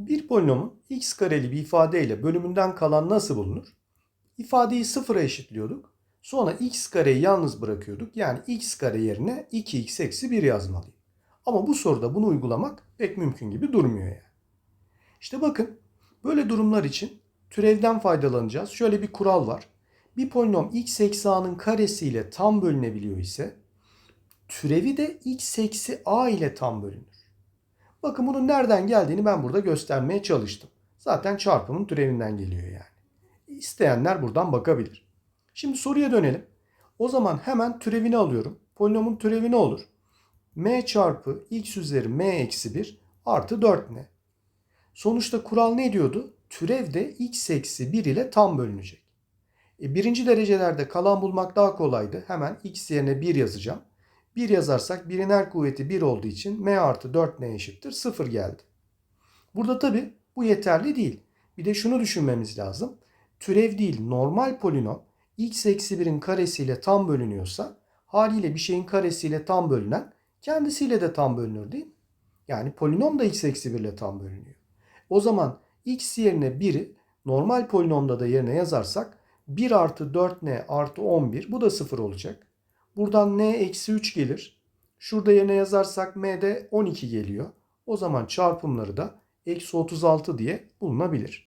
Bir polinomun x kareli bir ifadeyle bölümünden kalan nasıl bulunur? İfadeyi sıfıra eşitliyorduk. Sonra x kareyi yalnız bırakıyorduk. Yani x kare yerine 2x eksi 1 yazmalıyım. Ama bu soruda bunu uygulamak pek mümkün gibi durmuyor yani. İşte bakın böyle durumlar için türevden faydalanacağız. Şöyle bir kural var. Bir polinom x eksi a'nın karesiyle tam bölünebiliyor ise türevi de x eksi a ile tam bölünür. Bakın bunun nereden geldiğini ben burada göstermeye çalıştım. Zaten çarpımın türevinden geliyor yani. İsteyenler buradan bakabilir. Şimdi soruya dönelim. O zaman hemen türevini alıyorum. Polinomun türevi ne olur? m çarpı x üzeri m eksi 1 artı 4n. Sonuçta kural ne diyordu? Türev de x eksi 1 ile tam bölünecek. E, birinci derecelerde kalan bulmak daha kolaydı. Hemen x yerine 1 yazacağım. 1 yazarsak 1'in her kuvveti 1 olduğu için m artı 4n eşittir 0 geldi. Burada tabi bu yeterli değil. Bir de şunu düşünmemiz lazım. Türev değil normal polinom x eksi 1'in karesiyle tam bölünüyorsa haliyle bir şeyin karesiyle tam bölünen kendisiyle de tam bölünür değil mi? Yani polinom da x eksi 1 ile tam bölünüyor. O zaman x yerine 1'i normal polinomda da yerine yazarsak 1 artı 4n artı 11 bu da 0 olacak. Buradan n eksi 3 gelir. Şurada yerine yazarsak m de 12 geliyor. O zaman çarpımları da eksi 36 diye bulunabilir.